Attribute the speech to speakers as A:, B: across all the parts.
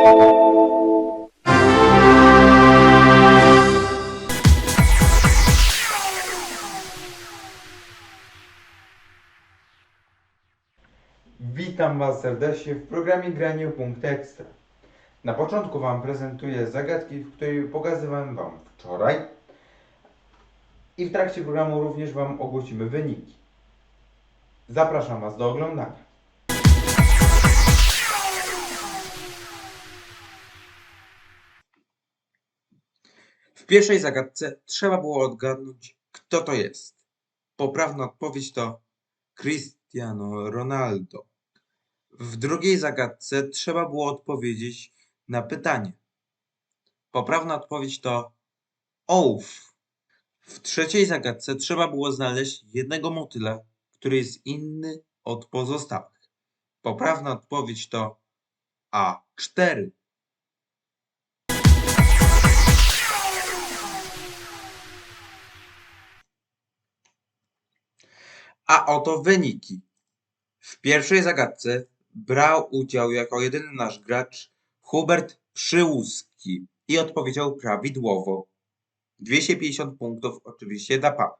A: Witam Was serdecznie w programie Granie Punkt Ekstra. Na początku Wam prezentuję zagadki, w której pokazywałem Wam wczoraj i w trakcie programu również Wam ogłosimy wyniki. Zapraszam Was do oglądania.
B: W pierwszej zagadce trzeba było odgadnąć, kto to jest. Poprawna odpowiedź to Cristiano Ronaldo. W drugiej zagadce trzeba było odpowiedzieć na pytanie. Poprawna odpowiedź to ołów. W trzeciej zagadce trzeba było znaleźć jednego motyla, który jest inny od pozostałych. Poprawna odpowiedź to A4. A oto wyniki. W pierwszej zagadce brał udział jako jedyny nasz gracz Hubert Przyłuski i odpowiedział prawidłowo. 250 punktów oczywiście dla pana.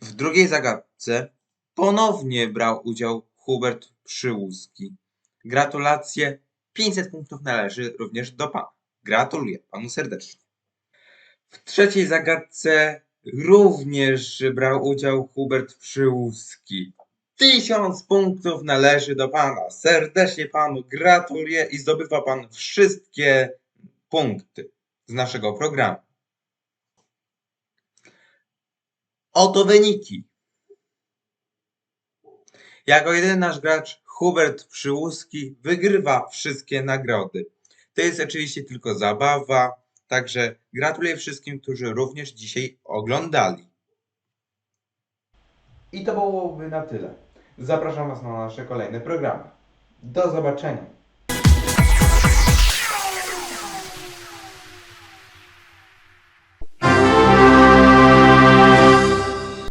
B: W drugiej zagadce ponownie brał udział Hubert Przyłuski. Gratulacje. 500 punktów należy również do pana. Gratuluję panu serdecznie. W trzeciej zagadce również brał udział Hubert Przyłuski. Tysiąc punktów należy do pana. Serdecznie panu gratuluję i zdobywa pan wszystkie punkty z naszego programu. Oto wyniki. Jako jedyny nasz gracz Hubert Przyłuski wygrywa wszystkie nagrody. To jest oczywiście tylko zabawa, także gratuluję wszystkim, którzy również dzisiaj oglądali.
A: I to byłoby na tyle. Zapraszam Was na nasze kolejne programy. Do zobaczenia.